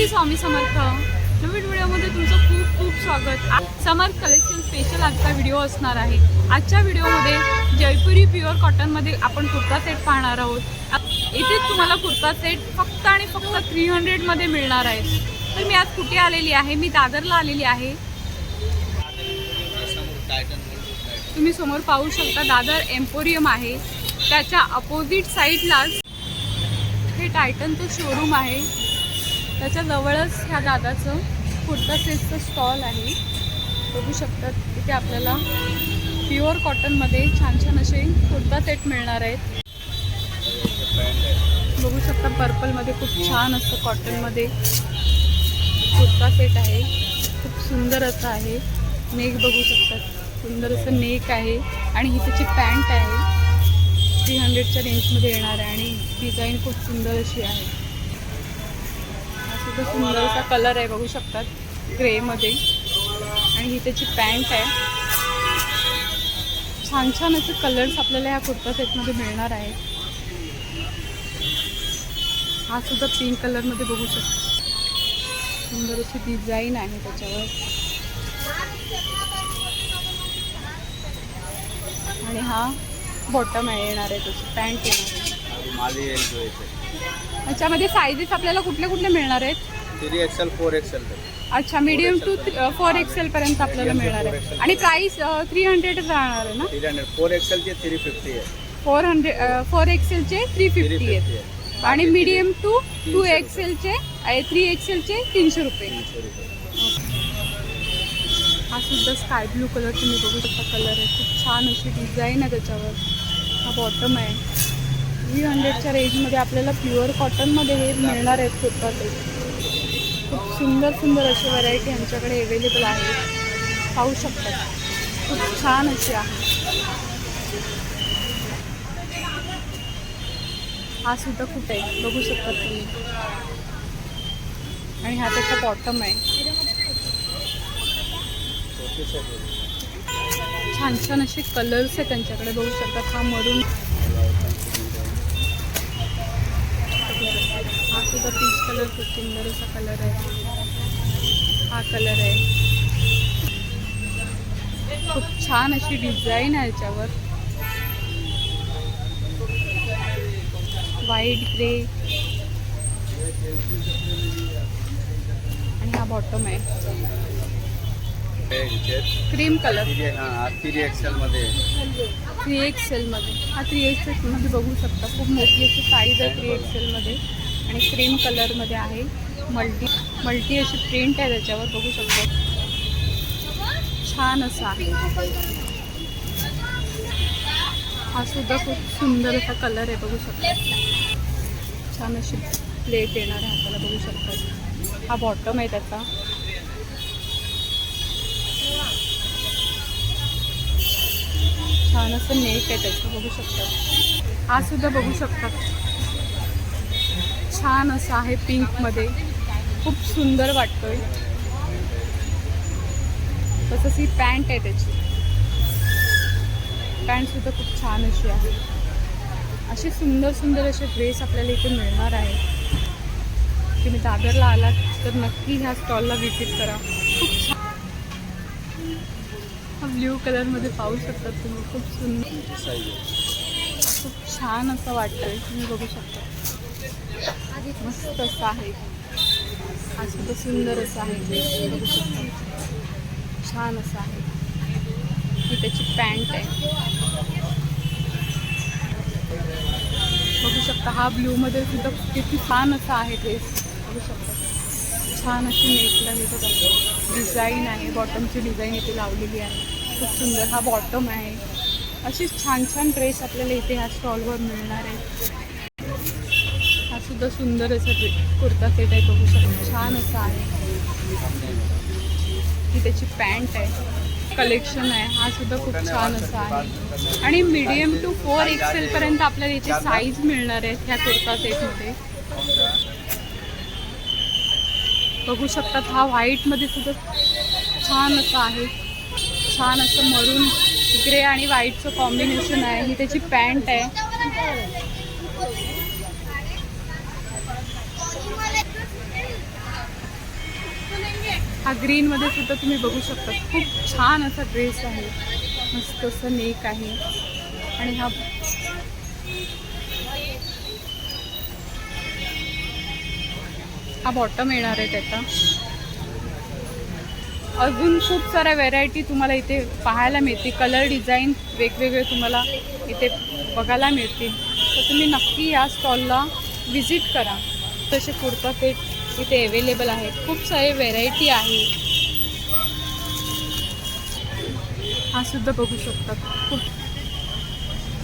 श्री स्वामी समर्थ. नवीन व्हिडिओमध्ये तुमचं खूप खूप स्वागत. आ- समर्थ कलेक्शन स्पेशल आजचा व्हिडिओ असणार आहे. आजच्या व्हिडिओमध्ये जयपुरी प्युअर कॉटनमध्ये आपण कुर्ता सेट पाहणार आहोत. आ- इथे तुम्हाला कुर्ता सेट फक्त आणि फक्त थ्री हंड्रेडमध्ये मिळणार आहे. तर मी आज कुठे आलेली आहे? मी दादरला आलेली आहे. तुम्ही समोर पाहू शकता दादर एम्पोरियम आहे. त्याच्या अपोजिट साईडलाच हे टायटनचं शोरूम आहे. त्याच्या जवळच ह्या दादाचं कुर्ता सेटचं स्टॉल आहे. बघू शकतात तिथे आपल्याला प्युअर कॉटनमध्ये छान छान असे कुर्ता सेट मिळणार आहेत. बघू शकता पर्पलमध्ये खूप छान असतं कॉटनमध्ये कुर्ता सेट आहे. खूप सुंदर असं आहे. नेक बघू शकतात. सुंदर असं नेक आहे. आणि ही त्याची पॅन्ट आहे. थ्री हंड्रेडच्या रेंजमध्ये येणार आहे आणि डिझाईन खूप सुंदर अशी आहे. हा सुंदरसा सुंदर असा कलर आहे बघू शकतात ग्रेमध्ये आणि ही त्याची पॅन्ट आहे. छान छान असे कलर्स आपल्याला ह्या कुर्ता सेटमध्ये मिळणार आहे हा सुद्धा पिंक कलरमध्ये बघू शकतो. सुंदर अशी डिझाईन आहे त्याच्यावर. आणि हा बॉटम आहे येणार आहे त्याची पॅन्ट येणार आहे. याच्यामध्ये साईजेस आपल्याला कुठले कुठले मिळणार आहेत? थ्री एक्सेल फोर एक्सेल अच्छा मीडियम टू फोर एक्सेल पर्यंत आपल्याला मिळणार आहे. आणि प्राइस थ्री हंड्रेडच राहणार आहे ना? थ्री हंड्रेड फोर एक्सेलचे थ्री फिफ्टी आहे. फोर हंड्रेड फोर एक्सेलचे थ्री फिफ्टी आहेत आहे. आणि मीडियम टू टू. एक्सेलचे थ्री एक्सेलचे तीनशे रुपये. हा सुद्धा स्काय ब्लू कलर तुम्ही बघू शकता कलर आहे. खूप छान अशी डिझाईन आहे त्याच्यावर. हा बॉटम आहे. थ्री हंड्रेडच्या रेंजमध्ये आपल्याला प्युअर कॉटनमध्ये हे मिळणार आहेत कुर्ता ते खूप सुंदर सुंदर अशी व्हरायटी आमच्याकडे अवेलेबल आहे. पाहू शकतात खूप छान अशी आहे. हा सुद्धा खूप आहे? बघू शकतात तुम्ही. आणि हा त्याचा बॉटम आहे. छान छान असे कलर्स आहेत त्यांच्याकडे. बघू शकतात हा मरून हा सुद्धा पीच कलर खूप सुंदर असा कलर आहे. हा कलर आहे. खूप छान अशी डिझाईन आहे याच्यावर. व्हाईट ग्रे आणि हा बॉटम आहे. Cream colour. थ्री एक्सेल मध्ये. थ्री एक्सेलमध्ये हा थ्री एक्सेलमध्ये बघू शकता. खूप मोठी अशी साईज आहे थ्री एक्सेलमध्ये आणि क्रीम कलरमध्ये आहे. मल्टी मल्टी अशी प्रिंट आहे त्याच्यावर. बघू शकतो. छान असं आहे. हा सुद्धा खूप सुंदर असा कलर आहे. बघू शकता. छान अशी प्लेट येणार आहे. हाताला बघू शकता. हा बॉटम आहे त्याचा. छान असं नेक आहे त्याचं बघू शकतात हा सुद्धा बघू शकतात छान असं आहे पिंकमध्ये खूप सुंदर वाटतोय. तसंच ही पॅन्ट आहे त्याची. पॅन्ट सुद्धा खूप छान अशी आहे. असे सुंदर सुंदर असे ड्रेस आपल्याला इथे मिळणार आहे. तुम्ही दादरला आलात तर नक्की ह्या स्टॉलला व्हिजिट करा. खूप छान. ब्ल्यू कलरमध्ये पाहू शकता तुम्ही. खूप सुंदर. खूप छान असं वाटतंय. तुम्ही बघू शकता. मस्त असं आहे. हा सुद्धा सुंदर असं आहे. बघू शकता. छान असं आहे. ही त्याची पॅन्ट आहे. बघू शकता हा ब्ल्यूमध्ये सुद्धा किती छान असा आहे ड्रेस बघू शकता. छान अशी नेकला दिसत आहे डिझाईन आहे बॉटमची डिझाईन इथे लावलेली आहे. खूप सुंदर. हा बॉटम आहे. अशीच छान छान ड्रेस आपल्याला इथे ह्या स्टॉलवर मिळणार आहे. हा सुद्धा सुंदर असा ड्रे कुर्ता सेट आहे. बघू शकतो. छान असा आहे. ही त्याची पॅन्ट आहे. कलेक्शन आहे. हा सुद्धा खूप छान असा आहे. आणि मीडियम टू फोर एक्सेलपर्यंत आपल्याला इथे साईज मिळणार आहेत ह्या कुर्ता सेटमध्ये बघू शकतात. हा व्हाईटमध्ये सुद्धा छान असं आहे. छान असं मरून ग्रे आणि व्हाईटचं कॉम्बिनेशन आहे. ही त्याची पॅन्ट आहे. हा ग्रीनमध्ये सुद्धा तुम्ही बघू शकता. खूप छान असा ड्रेस आहे. मस्त असं नेक आहे. आणि हा हा बॉटम येणार आहे त्याचा. अजून खूप साऱ्या व्हेरायटी तुम्हाला इथे पाहायला मिळतील. कलर डिझाईन वेगवेगळे तुम्हाला इथे बघायला मिळतील. तर तुम्ही नक्की या स्टॉलला व्हिजिट करा. तसे कुर्ता सेट इथे अवेलेबल आहेत. खूप सारे व्हेरायटी आहे. हा सुद्धा बघू शकता. खूप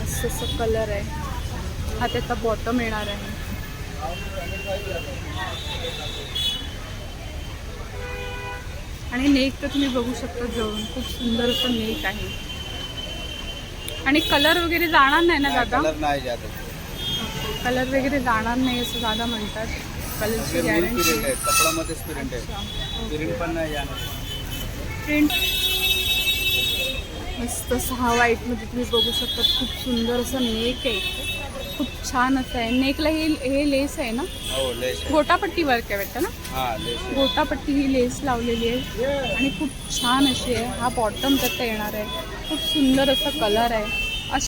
असं असं कलर आहे. हा त्याचा बॉटम येणार आहे. आणि नेक तर तुम्ही बघू शकता जवळून खूप सुंदर असं नेक आहे. आणि कलर वगैरे जाणार नाही ना दादा? कलर नाही जात. कलर वगैरे जाणार नाही असं दादा म्हणतात. कलरची गॅरंटी प्रिंट मस्त सहा व्हाईटमध्ये तुम्ही बघू शकता. खूप सुंदर असं नेक आहे. खूप छान असं आहे. नेकला हे हे लेस आहे ना? हो लेस आहे. गोटापट्टी वर्क आहे वाटतं ना? हा लेस आहे. गोटापट्टी ही लेस लावलेली आहे. आणि खूप छान अशी आहे. हा बॉटम त्याचा येणार आहे. खूप सुंदर असा कलर आहे.